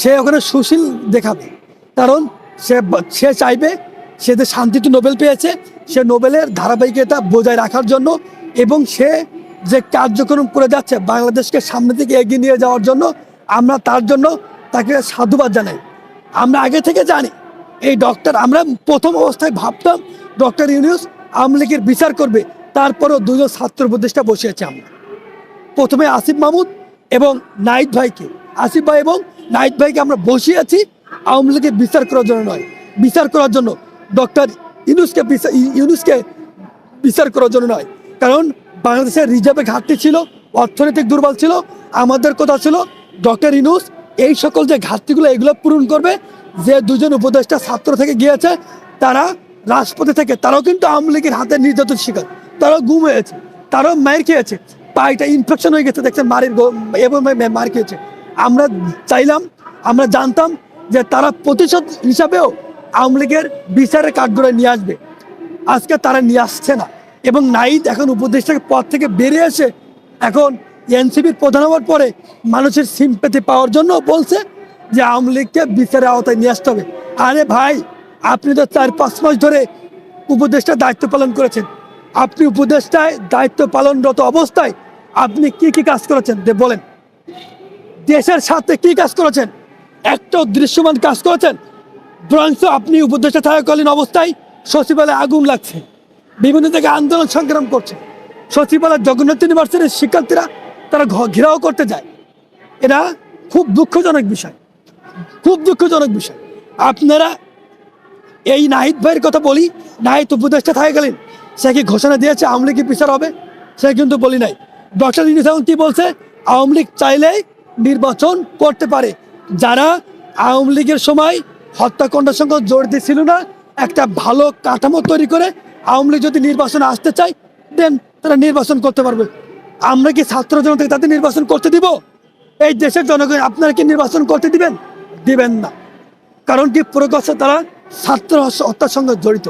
সে ওখানে সুশীল দেখাবে। কারণ সে সে চাইবে, সে যে শান্তিতে নোবেল পেয়েছে, সে নোবেলের ধারাবাহিকতা বজায় রাখার জন্য এবং সে যে কার্যক্রম করে যাচ্ছে বাংলাদেশকে সামনে থেকে এগিয়ে নিয়ে যাওয়ার জন্য, আমরা তার জন্য তাকে সাধুবাদ জানাই। আমরা আগে থেকে জানি, এই ডক্টর, আমরা প্রথম অবস্থায় ভাবতাম ডক্টর ইউনিউস আওয়ামী লীগের বিচার করবে, তারপরও দুজন ছাত্র উপদেষ্টা বসিয়েছে আমরা। প্রথমে আসিফ মাহমুদ এবং নাইট ভাইকে। আসিফ ভাই এবং নাইট ভাইকে আমরা বসিয়েছি, আওয়ামী লীগের বিচার করার জন্য নয়। বিচার করার জন্য ডক্টর ইউনুসকে ইউনুসকে বিচার করার জন্য নয়। কারণ বাংলাদেশের রিজার্ভে ঘাটতি ছিল, অর্থনৈতিক দুর্বল ছিল, আমাদের কথা ছিল, ডক্টর ইনুস এই সকল যে ঘাটতিগুলো, এগুলো পূরণ করবে। যে দুজন উপদেষ্টা ছাত্র থেকে গিয়েছে, তারা রাজপথে থেকে, তারাও কিন্তু আওয়ামী লীগের হাতে নির্যাতন শিকার। তারাও গুম হয়েছে, তারাও মায়ের খেয়েছে। পায়েটা ইনফেকশন হয়ে গেছে, দেখছেন মারির এবং মার খেয়েছে। আমরা চাইলাম, আমরা জানতাম যে তারা প্রতিশোধ হিসাবেও আওয়ামী লীগের বিচারের কাঠগড়ায় নিয়ে আসবে। আজকে তারা নিয়ে আসছে না। এবং নাইদ এখন উপদেষ্টাকে পদ থেকে বেরিয়ে এসে এখন এনসিপির প্রধান হওয়ার পরে মানুষের সিম্পেথি পাওয়ার জন্য বলছে যে আওয়ামী লীগকে বিচারের আওতায় নিয়ে আসতে হবে। আরে ভাই, আপনি তো চার পাঁচ মাস ধরে উপদেষ্টা দায়িত্ব পালন করেছেন। আপনি উপদেষ্টায় দায়িত্ব পালনরত অবস্থায় আপনি কি কি কাজ করেছেন? বলেন। দেশের সাথে কি কাজ করেছেন? একটা দৃশ্যমান কাজ করেছেন? বরঞ্চ আপনি উপদেষ্টা থাকাকালীন অবস্থায় সচিবালয়ে আগুন লাগছে। বিভিন্ন জায়গায় আন্দোলন সংগ্রাম করছে। সচিবালয় জগন্নাথ ইউনিভার্সিটির শিক্ষার্থীরা তারা ঘেরাও করতে যায়। এটা খুব দুঃখজনক বিষয়। খুব দুঃখজনক বিষয়। আপনারা এই নাহিদ ভাইয়ের কথা বলি, নাহিদ উপদেষ্টা থাকাকালীন, সে কি ঘোষণা দিয়েছে আওয়ামী লীগের বিচার হবে? সে কিন্তু বলি নাই। ডক্টর ইউনুস কি বলছে? আওয়ামী লীগ চাইলেই নির্বাচন করতে পারে। যারা আওয়ামী লীগের সময় হত্যাকাণ্ডের সঙ্গে জড়িত ছিল না, একটা ভালো কাঠামো তৈরি করে আওয়ামী লীগ যদি নির্বাচনে আসতে চায়, দেন তারা নির্বাচন করতে পারবে। আমরা কি ছাত্র জনতাকে তাদের নির্বাচন করতে দিব? এই দেশের জনগণ আপনারা কি নির্বাচন করতে দিবেন? দিবেন না। কারণ কি প্রকাশ্যে তারা ছাত্র হত্যার সঙ্গে জড়িত।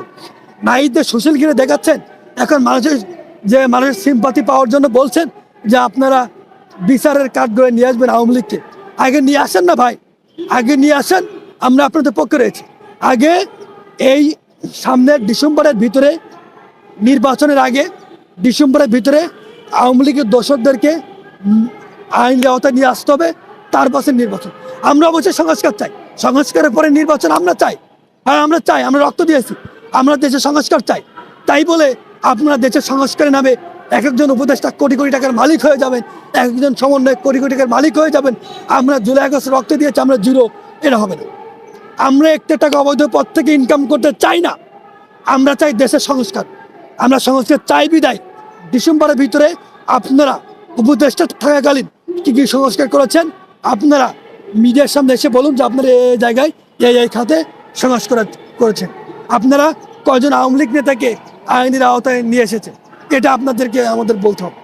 নাইদের সুশীল ঘিরে দেখাচ্ছেন। এখন মানুষের যে মানুষের সিম্পাতি পাওয়ার জন্য বলছেন যে আপনারা বিচারের কাঠগড়ে নিয়ে আসবেন আওয়ামী লীগকে। আগে নিয়ে আসেন না ভাই। আগে নিয়ে আসেন, আমরা আপনাদের পক্ষে রয়েছি। আগে এই সামনের ডিসেম্বরের ভিতরে, নির্বাচনের আগে ডিসেম্বরের ভিতরে আওয়ামী লীগের দোষকদেরকে আইন আওতায় নিয়ে আসতে হবে, তার পাশে নির্বাচন। আমরা অবশ্যই সংস্কার চাই। সংস্কারের পরে নির্বাচন আমরা চাই। আর আমরা চাই, আমরা রক্ত দিয়েছি। আমরা দেশের সংস্কার চাই। তাই বলে আপনারা দেশের সংস্কারের নামে এক একজন উপদেষ্টা কোটি কোটি টাকার মালিক হয়ে যাবেন এক একজন সমন্বয় কোটি কোটি টাকার মালিক হয়ে যাবেন। আমরা জুলাই আগস্ট রক্ত দিয়েছি, আমরা জিরো। এটা হবে না। আমরা একটা টাকা অবৈধ পথ থেকে ইনকাম করতে চাই না। আমরা চাই দেশের সংস্কার। আমরা সংস্কার চাই বিদায়। ডিসেম্বরের ভিতরে আপনারা উপদেষ্টা থাকাকালীন কি কি সংস্কার করেছেন, আপনারা মিডিয়ার সামনে এসে বলুন যে আপনারা এই জায়গায় এই এই খাতে সংস্কার করেছেন। আপনারা কয়জন আওয়ামী লীগ নেতাকে আইনের আওতায় নিয়ে এসেছেন? এটা আপনাদেরকে আমাদের বলতে হবে।